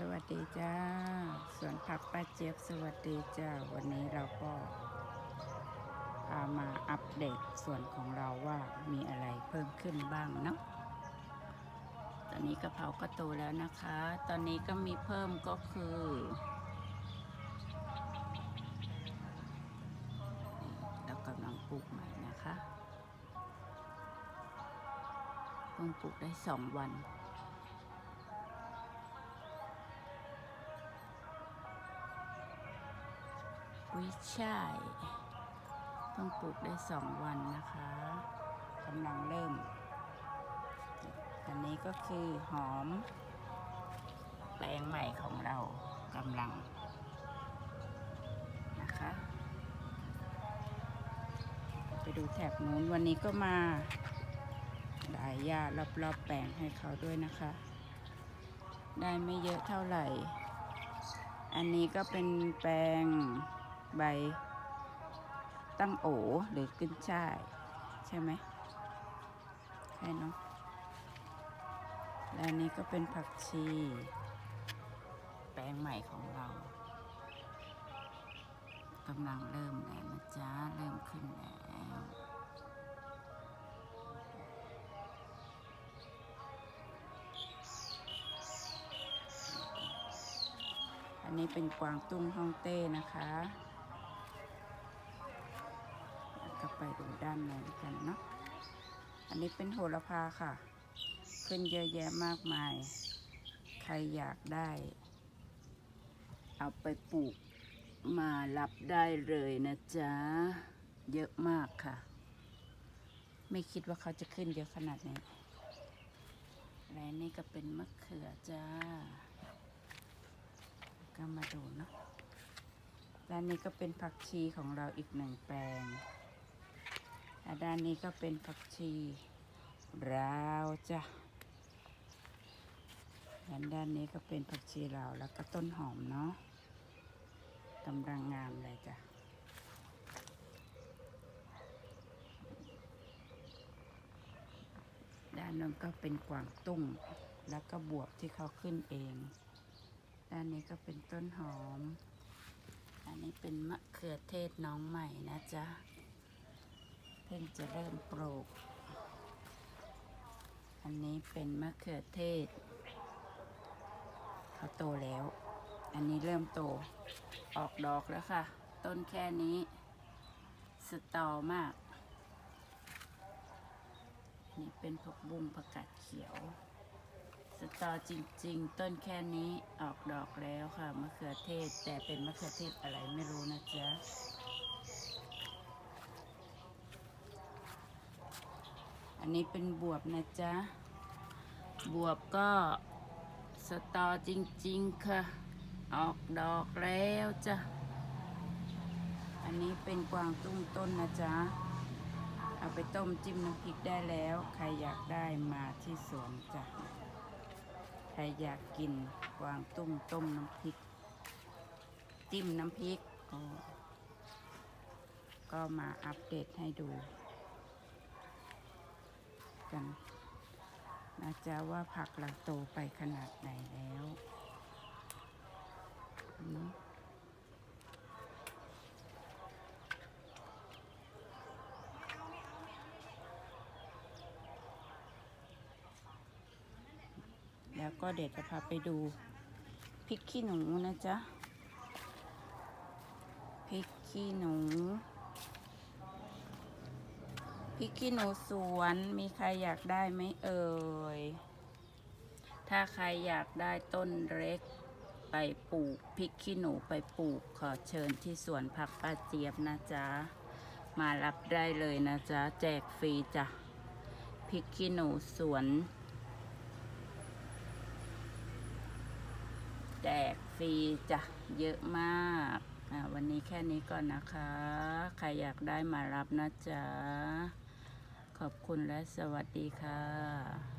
สวัสดีจ้าสวนผักป้าเจี๊ยบสวัสดีจ้า วันนี้เราก็พามาอัปเดตส่วนของเราว่ามีอะไรเพิ่มขึ้นบ้างเนาะตอนนี้กระเพราก็โตแล้วนะคะ ตอนนี้ก็มีเพิ่มก็คือ เรากำลังปลูกใหม่นะคะเพิ่งปลูกได้สองวัน กุ้ยช่ายเพิ่งปลูกได้สองวันนะคะกำลังเริ่ม อันนี้ก็คือหอม แปลงใหม่ของเรากำลังนะคะ ไปดูแถบนู้นวันนี้ก็มาดายหญ้ารอบๆแปลงให้เขาด้วยนะคะ ได้ไม่เยอะเท่าไหร่ อันนี้ก็เป็นแปลง ใบ ตั้งโอหรือขึ้นช่าย ใช่ไหมใช่เนาะและนนี้ก็เป็นผักชี แปลงใหม่ของเรากำลังเริ่มแล้วนะจ๊ะ เริ่มขึ้นแล้วอันนี้เป็นกวางตุ้งฮ่องเต้นะคะ ไปดูด้านในกันเนาะ อันนี้เป็นโหระพาค่ะ ขึ้นเยอะแยะมากมาย ใครอยากได้ เอาไปปลูกมารับได้เลยนะจ๊ะ เยอะมากค่ะ ไม่คิดว่าเขาจะขึ้นเยอะขนาดนี้และนี่ก็เป็นมะเขือจ้า ก็มาดูเนาะด้านนี้ก็เป็นผักชีของเราอีกหนึ่งแปลง ด้านนี้ก็เป็นผักชีราวจ้ะด้านด้านนี้ก็เป็นผักชีราวแล้วก็ต้นหอมเนาะกำลังงามเลยจ้ะด้านนั้นก็เป็นกวางตุ้งแล้วก็บวบที่เขาขึ้นเอง ด้านนี้ก็เป็นต้นหอม อันนี้เป็นมะเขือเทศน้องใหม่นะจ๊ะ เพิ่งจะเริ่มปลูก อันนี้เป็นมะเขือเทศ เขาโตแล้ว อันนี้เริ่มโต ออกดอกแล้วค่ะ ต้นแค่นี้ สตอมาก นี่เป็นผักบุ้งผักกาดเขียว สตอจริง ๆ ต้นแค่นี้ออกดอกแล้วค่ะ มะเขือเทศ แต่เป็นมะเขือเทศอะไรไม่รู้นะจ๊ะ อันนี้เป็นบวบนะจ๊ะ บวบก็สตอจริง ๆ ค่ะ ออกดอกแล้วจ้ะ อันนี้เป็นกวางตุ้งต้นนะจ๊ะ เอาไปต้มจิ้มน้ำพริกได้แล้ว ใครอยากได้มาที่สวนจ้ะ ใครอยากกินกวางตุ้งต้มน้ำพริก จิ้มน้ำพริกก็ก็มาอัปเดตให้ดู กันนะจ๊ะว่าผักเราโตไปขนาดไหนแล้วแล้วก็เดี๋ยวจะพาไปดูพริกขี้หนูนะจ๊ะพริกขี้หนู พริกขี้หนูสวนมีใครอยากได้ไหมเอ่ย ถ้าใครอยากได้ต้นเล็กไปปลูกพริกขี้หนูไปปลูกขอเชิญที่สวนผักป้าเจี๊ยบนะจ๊ะ มารับได้เลยนะจ๊ะ แจกฟรีจ้ะพริกขี้หนูสวน แจกฟรีจ้ะ เยอะมากอะวันนี้แค่นี้ก่อนนะคะ ใครอยากได้มารับนะจ๊ะ ขอบคุณและสวัสดีค่ะ